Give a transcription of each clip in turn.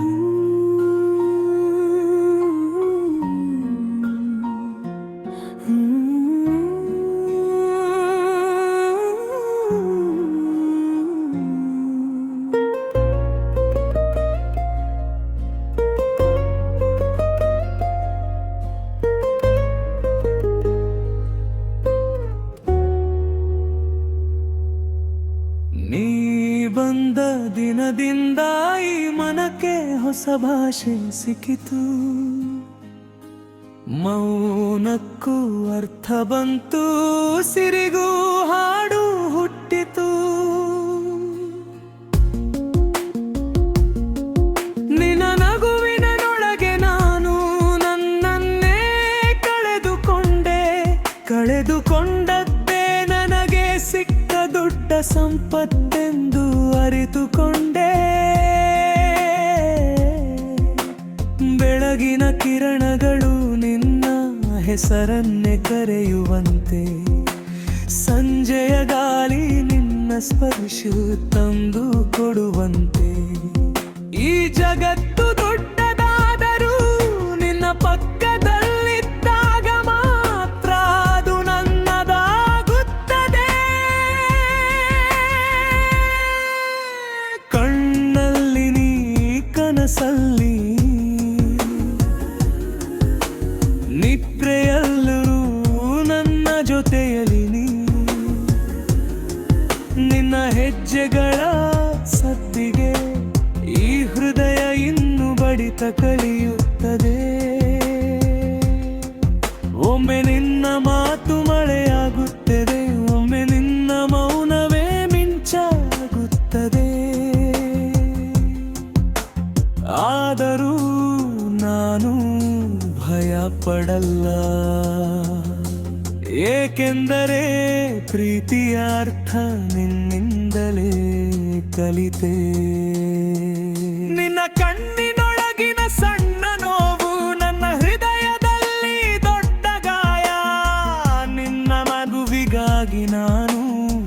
ನೀ ದಿನದಿಂದ ಈ ಮನಕ್ಕೆ ಹೊಸ ಭಾಷೆ ಸಿಕ್ಕಿತು. ಮೌನಕ್ಕೂ ಅರ್ಥ ಬಂತು, ಸಿರಿಗೂ ಹಾಡು ಹುಟ್ಟಿತು. ನಗುವಿನೊಳಗೆ ನಾನು ಕಳೆದುಕೊಂಡೆ, ಕಳೆದುಕೊಂಡದ್ದೇ ನನಗೆ ಸಿಕ್ಕ ದೊಡ್ಡ ಸಂಪತ್ತೆಂದು ಅರಿತುಕೊಂಡೆ. ಬೆಳಗಿನ ಕಿರಣಗಳು ನಿನ್ನ ಹೆಸರನ್ನೇ ಕರೆಯುವಂತೆ. ಸಂಜೆಯ ಗಾಳಿ ನಿನ್ನ ಸ್ಪರ್ಶ ತಂದು ಕೊಡುವಂತೆ. ಈ ಜಗತ್ತು ನಿನ್ನ ಹೆಜ್ಜೆಗಳ ಸದ್ದಿಗೆ ಈ ಹೃದಯ ಇನ್ನು ಬಡಿತ ಕಲಿಯುತ್ತದೆ. ಒಮ್ಮೆ ನಿನ್ನ ಮಾತು ಮಳೆಯಾಗುತ್ತದೆ, ಒಮ್ಮೆ ನಿನ್ನ ಮೌನವೇ ಮಿಂಚಾಗುತ್ತದೆ. ಆದರೂ ನಾನು ಭಯ ಪಡಲ್ಲ ಏಕೆಂದರೆ ಪ್ರೀತಿಯಾರ್ಥ ನಿನ್ನಿಂದಲೇ ಕಲಿತೆ. ನಿನ್ನ ಕಣ್ಣಿನೊಳಗಿನ ಸಣ್ಣ ನೋವು ನನ್ನ ಹೃದಯದಲ್ಲಿ ದೊಡ್ಡ ಗಾಯ. ನಿನ್ನ ಮಗುವಿಗಾಗಿ ನಾನು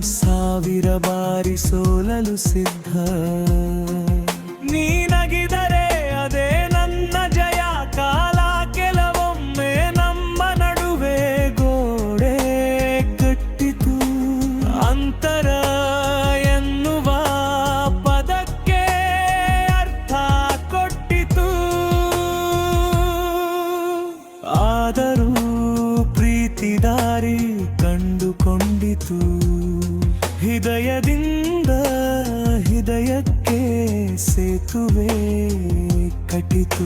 ಸಾವಿರ ಬಾರಿ ಸೋಲಲು ಸಿದ್ಧ. బ్రతువే కటితూ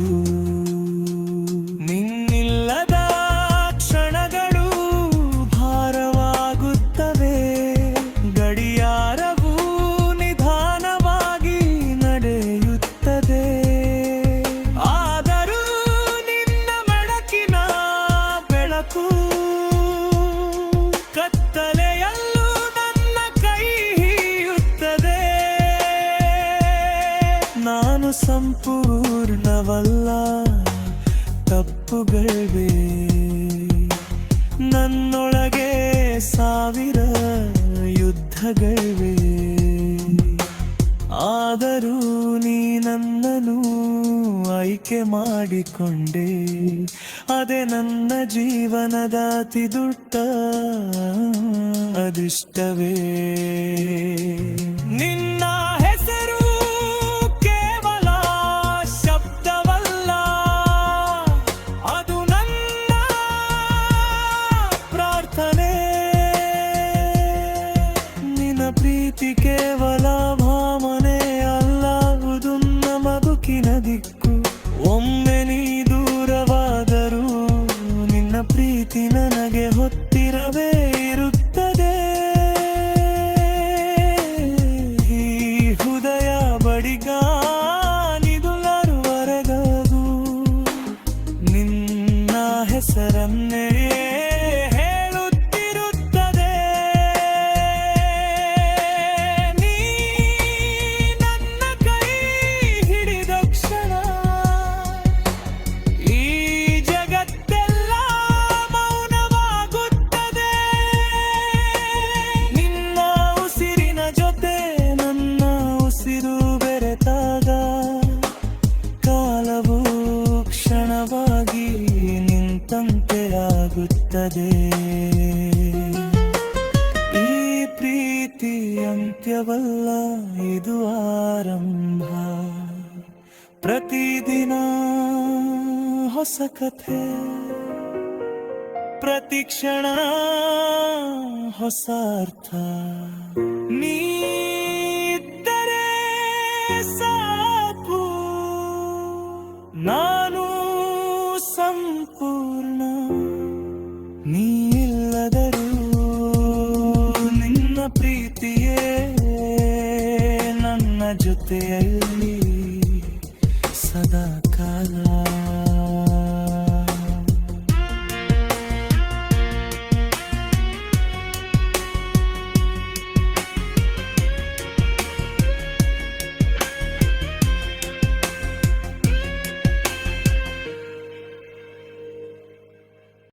ಸಂಪೂರ್ಣವಲ್ಲ. ತಪ್ಪುಗಳಿವೆ ನನ್ನೊಳಗೆ ಸಾವಿರ ಯುದ್ಧಗಳಿವೆ. ಆದರೂ ನೀ ನನ್ನನು ಆಯ್ಕೆ ಮಾಡಿಕೊಂಡೆ. ಅದೇ ನನ್ನ ಜೀವನದ ಅತಿ ಅದೃಷ್ಟವೇ. ನಿನ್ನ ನನಗೆ ಹೊತ್ತಿರವೇ ಇರುತ್ತದೆ. ಈ ಹೃದಯ ಬಡಿಗ ನಿದುಲರುವರೆಗೂ ನಿನ್ನ ಹೆಸರನ್ನೇ ಕಾಯುತ್ತದೆ ಈ ಪ್ರೀತಿ ಅಂತ್ಯವಲ್ಲ, ಇದು ಆರಂಭ. ಪ್ರತಿದಿನ ಹೊಸ ಕಥೆ. ಪ್ರತಿಕ್ಷಣ ಹೊಸ ಅರ್ಥ ಸಾಕು. ನಾನು ಸಂಪೂರ್ಣ ಜೊತೆಯಲ್ಲಿ ಸದಾ ಕಾಲ.